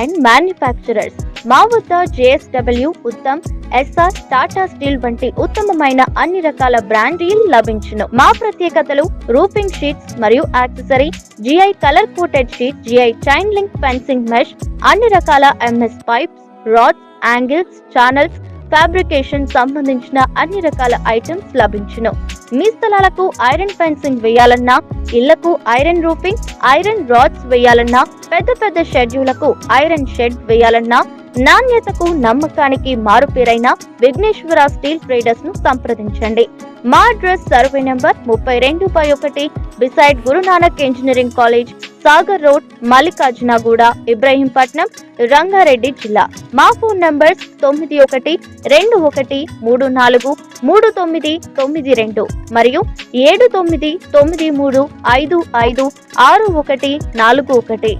And manufacturers మా వద్ద JSW Uttam SR Tata steel వంటి ఉత్తమమైన అన్ని రకాల బ్రాండీలు లభించును. మా ప్రత్యేకతలు రూపింగ్ షీట్స్ మరియు accessory GI colour coated sheet GI chain link fencing mesh అన్ని రకాల MS pipes rods angles channels fabrication సంబంధించిన అన్ని రకాల ఐటమ్స్ లభించును. మీ స్థలాలకు ఐరన్ ఫెన్సింగ్ వేయాలన్నా ఇళ్ళకు ఐరన్ రూఫింగ్ ఐరన్ రాడ్స్ వేయాలన్నా పెద్ద పెద్ద షెడ్యూలకు ఐరన్ షెడ్ వేయాలన్నా నాణ్యతకు నమ్మకానికి మారుపేరైన విఘ్నేశ్వర స్టీల్ ట్రేడర్స్ను సంప్రదించండి. మా అడ్రస్ సర్వే నెంబర్ ముప్పై రెండు బై ఒకటి beside Guru Nanak engineering college Sagar road Mallikarjunaguda Ibrahimpatnam Rangareddy జిల్లా. మా ఫోన్ నంబర్స్ తొమ్మిది ఒకటి రెండు ఒకటి మూడు నాలుగు మూడు తొమ్మిది తొమ్మిది రెండు మరియు ఏడు తొమ్మిది తొమ్మిది మూడు ఐదు ఐదు ఆరు ఒకటి నాలుగు ఒకటి.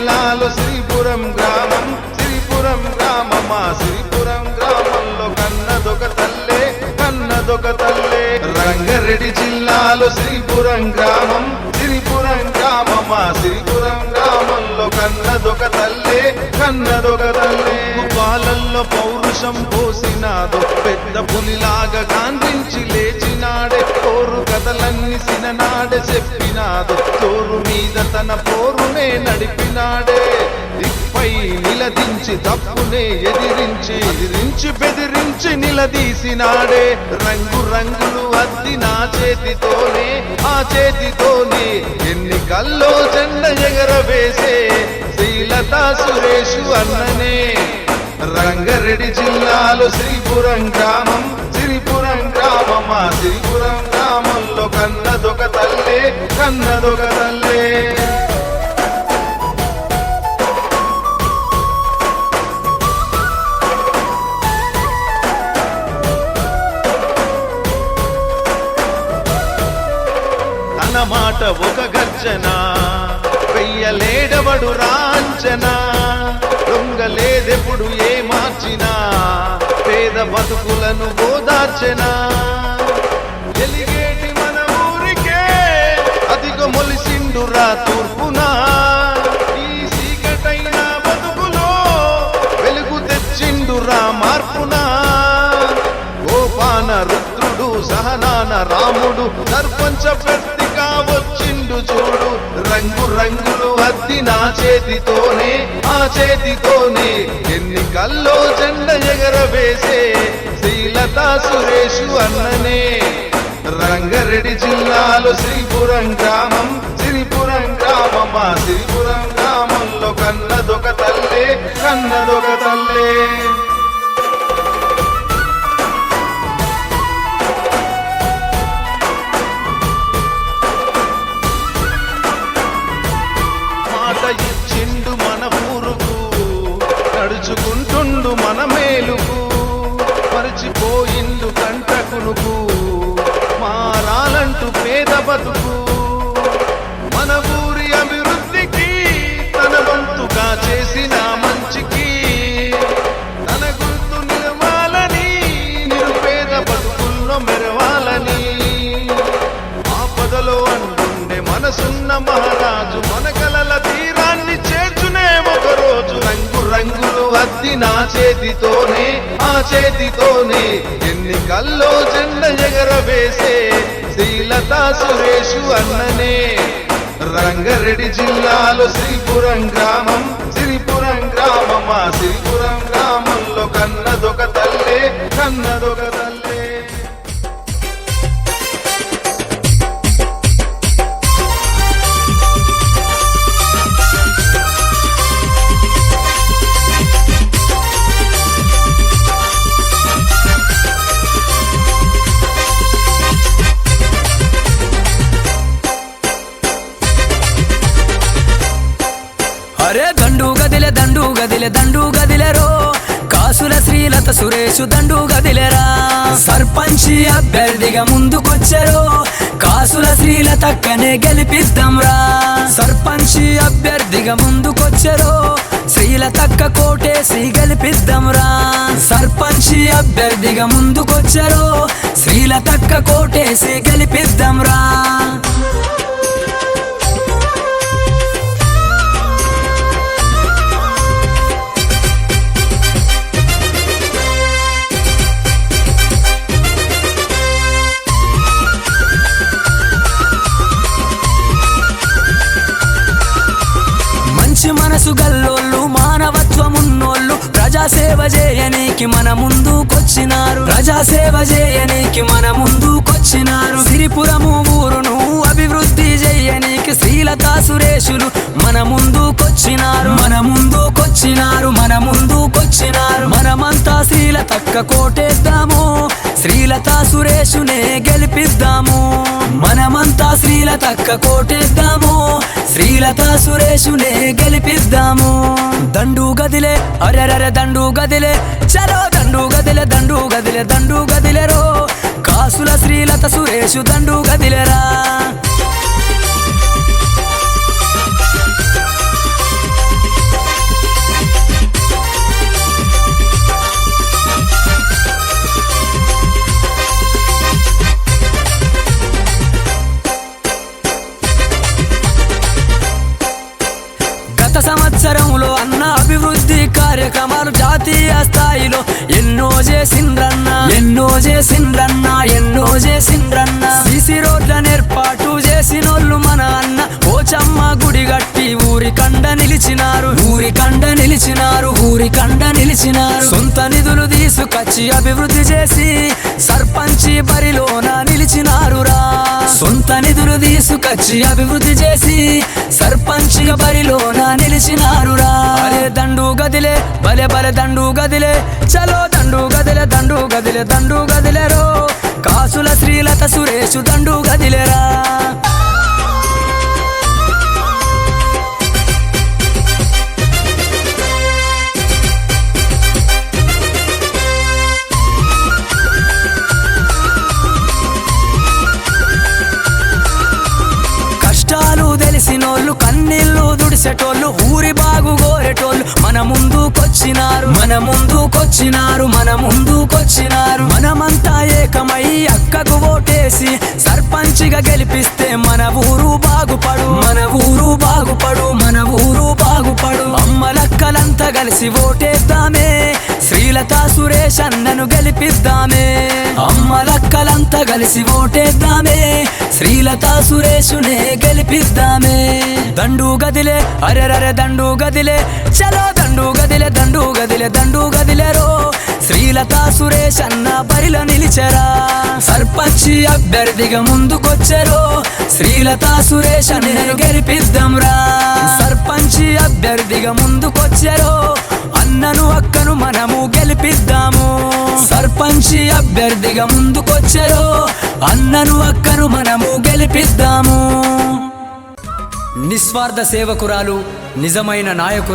జిల్లాలో శ్రీపురం గ్రామం శ్రీపురం గ్రామమా శ్రీపురం గ్రామంలో కన్నదొక తల్లే కన్నదొక తల్లే. రంగారెడ్డి జిల్లాలో శ్రీపురం గ్రామం శ్రీపురం గ్రామమా శ్రీపురం గ్రామంలో కన్నదొక తల్లే కన్నదొక తల్లే. పాలల్లో పౌరుషం పోసినాదో పెద్ద పులిలాగా కాంతించి లేచినాడే కోరు కథలన్నీ సిననాడే చెప్పి. నడిపినాడే. దిక్పై నిలదించి తప్పునే ఎదిరించి ఎదిరించి బెదిరించి నిలదీసినాడే. రంగు రంగులు అద్ది నా చేతితోనే ఆ చేతితోనే ఎన్నికల్లో జెండ ఎగరవేసే శ్రీలతా సురేషు అన్ననే. రంగారెడ్డి జిల్లాలో శ్రీపురం గ్రామం శ్రీపురం గ్రామమా? శ్రీపురం గ్రామంలో కన్నదొక తల్లే కన్నదొక తల్లి. వెయ్యలేడవడు రాంచన? దొంగలేదెప్పుడు ఏ మార్చినా? పేద బతుకులను ఓదార్చెనా? ఎలిగేటి మన ఊరికే అదిగో మొలిసిండురా తూర్పునా? ఈ సీకటైన బతుకులో వెలుగు తెచ్చిండురా మార్పునా? గోపాన రుద్రుడు సహనాన రాముడు సర్పంచ ప్రతిగా రంగు రంగులు అద్ది నా చేతితోనే ఆ చేతితోనే ఎన్నికల్లో జెండ ఎగరవేసే శ్రీలతా సురేషు అన్ననే. రంగారెడ్డి జిల్లాలో శ్రీపురం గ్రామం శ్రీపురం గ్రామమా శ్రీపురం గ్రామంలో కన్నదొక తల్లే కన్నదొక బతుకు. మన ఊరి అభివృద్ధికి తన వంతుగా చేసిన మంచికి తన గుర్తు నిలవాలని నిరుపేద బతుకుల్లో మెరవాలని. ఆపదలో అంటుండే మనసున్న మహారాజు మన కలల తీరాన్ని చేర్చునే ఒకరోజు. రంగు రంగులు అద్ది నా చేతితోనే ఆ చేతితోనే ఎన్నికల్లో జెండ ఎగరవేసే శ్రీలతా సురేషు అన్ననే. రంగారెడ్డి జిల్లాలో శ్రీపురం గ్రామం శ్రీపురం గ్రామమా? శ్రీపురం గ్రామంలో కన్నదొక తల్లే కన్నదొక గదిలే దండు గదిలేరో. కాసుల శ్రీలత సురేషు దండు గదిలేరా. సర్పంచి అభ్యర్థిగా ముందుకొచ్చారో. కాసుల శ్రీలతక్కనే గెలిపిద్దాంరా. సర్పంచి అభ్యర్థిగా ముందుకొచ్చారు. శ్రీలతక్క కోటేసి గెలిపిద్దాంరా. సర్పంచి అభ్యర్థిగా ముందుకొచ్చారు. శ్రీలతక్క కోటేసి గెలిపిద్దాంరా. మంచి మనసు గల్లోళ్ళు మానవత్వమున్నోళ్ళు. ప్రజాసేవ చేయనీకి మన ముందుకొచ్చినారు. ప్రజాసేవ చేయనీకి మన ముందుకొచ్చినారు. సిరిపురము ఊరును అభివృద్ధి చేయనీకి శ్రీలతా సురేషులు మన ముందుకొచ్చినారు. మన ముందుకొచ్చినారు మన ముందుకొచ్చినారు. మనమంతా శ్రీల తక్క కోటేద్దాము. శ్రీలతా సురేషునే గెలిపిద్దాము. మనమంతా శ్రీల తక్క కోటేద్దాము. శ్రీలత సురేషునే గెలిపిద్దాము. దండు గదిలే అరెరర దండు గదిలే చలో దండు గదిలే దండు గదిలే దండు గదిలేరో కాసుల శ్రీలత సురేషు దండు గదిలేరా జాతీయ స్థాయిలో ఎన్నో చేసిండ్రన్న ఎన్నో చేసిండ్రన్న ఎన్నో చేసిండ్రన్న. సిసి రోడ్లను ఏర్పాటు చేసినోళ్ళు మన అన్న. పోచమ్మ గుడి గట్టి ఊరి కండ నిలిచినారు. ఊరి కండ నిలిచినారు ఊరి కండ నిలిచినారు. సొంత నిధులు తీసుకొచ్చి అభివృద్ధి చేసి సర్ప సొంత నిధులు తీసుకొచ్చి అభివృద్ధి చేసి సర్పంచిగా బరిలోన నిలిచినారురా అరే దండు గదిలే బలే బలే దండు గదిలే చలో దండు గదిలే దండు గదిలే దండు గదిలేరో కాసుల శ్రీలత సురేషు దండు గదిలేరా తెలిసినోళ్ళు కన్నీళ్ళు దుడిసేటోళ్ళు ఊరి బాగు కోరేటోళ్ళు. మన ముందుకొచ్చినారు మన ముందుకొచ్చినారు మన ముందుకొచ్చినారు. మనమంతా ఏకమై అక్కకు ఓటేసి సర్పంచిగా గెలిపిస్తే మన ఊరు బాగుపడు. మన ఊరు బాగుపడు మన ఊరు బాగుపడు. అమ్మలక్కలంతా కలిసి ఓటేద్దామే. శ్రీలతా సురేష్ అన్నను గెలిపిద్దామే. అమ్మలక్కలంతా కలిసి ఓటేద్దామే. శ్రీలతా సురేషునే గెలిపిద్దామే. దండు గదిలే అరెరరే దండు గదిలే. చలో దండు గదిలే దండు గదిలే దండు గదిలేరో శ్రీలతా సురేష్ అన్న బరిలో నిలిచరా. సర్పంచి అభ్యర్థిగా ముందుకొచ్చారో. శ్రీలతా సురేష్ అన్నను గెలిపిద్దాంరా. సర్పంచి అభ్యర్థిగా ముందుకొచ్చారో. అన్నను అక్కను మనము గెలిపిద్దాము. సర్పంచి అభ్యర్థిగా ముందుకొచ్చారు అన్నను అక్కను మనము గెలిపిద్దాము. నిస్వార్థ సేవకురాలు నిజమైన నాయకులు